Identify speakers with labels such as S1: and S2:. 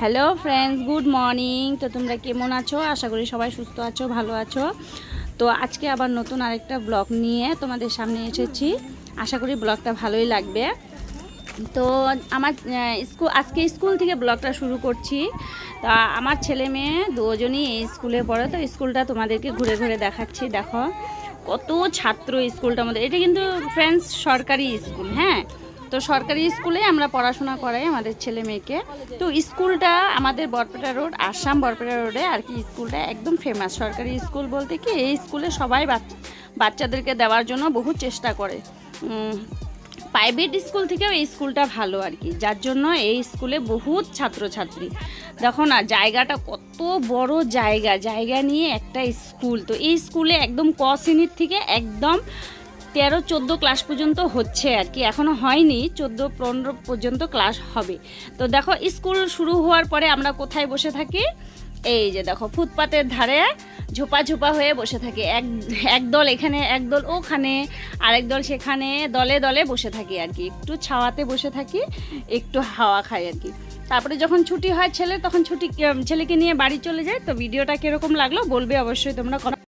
S1: Hello friends good morning তো তোমরা কেমন আছো? আশা করি সবাই সুস্থ আছো, ভালো আছো। তো আজকে আবার নতুন আরেকটা ব্লগ নিয়ে তোমাদের সামনে এসেছি। আশা করি ব্লগটা ভালোই লাগবে। তো আমার স্কুল আজকে স্কুল থেকে ব্লগটা শুরু করছি। তা আমার ছেলে মেয়ে দুজনই এই স্কুলে পড়ে। তো স্কুলটা তোমাদেরকে ঘুরে ঘুরে দেখাচ্ছি। দেখো, কত ছাত্র স্কুলটার মধ্যে এটা কিন্তু ফ্রেন্ডস সরকারি স্কুল হ্যাঁ? তো সরকারি স্কুলে আমরা পড়াশোনা করাই আমাদের ছেলে মেয়েকে। তো স্কুলটা আমাদের বরপেটা রোড, আসাম বরপেটা রোডে আর কি স্কুলটা একদম ফেমাস সরকারি স্কুল বলতে কি এই স্কুলে সবাই বাচ- বাচ্চাদেরকে দেওয়ার জন্য বহু চেষ্টা করে। প্রাইভেট স্কুল থেকেও এই স্কুলটা ভালো আর কি। যার জন্য এই স্কুলে বহুত ছাত্রছাত্রী। দেখো না, জায়গাটা কত বড় জায়গা। জায়গা নিয়ে একটা স্কুল। তো এই স্কুলে একদম ক শ্রেণির থেকে একদম তেরো, চোদ্দ ক্লাস পর্যন্ত হচ্ছে আর কি। এখনও হয়নি, চোদ্দ, পনেরো পর্যন্ত ক্লাস হবে। তো দেখো স্কুল শুরু হওয়ার পরে আমরা কোথায় বসে থাকি? এই যে দেখো, ফুটপাতের ধারে ঝোপা ঝোপা হয়ে বসে থাকি। এক একদল এখানে একদল ওখানে, আরেক দল সেখানে, দলে দলে বসে থাকি আর কি। একটু ছাওয়াতে বসে থাকি, একটু হাওয়া খাই আর কি। তারপরে যখন ছুটি হয় ছেলে, তখন ছুটি ছেলেকে নিয়ে বাড়ি চলে যায় তো ভিডিওটা কীরকম লাগল বলবে অবশ্যই তোমরা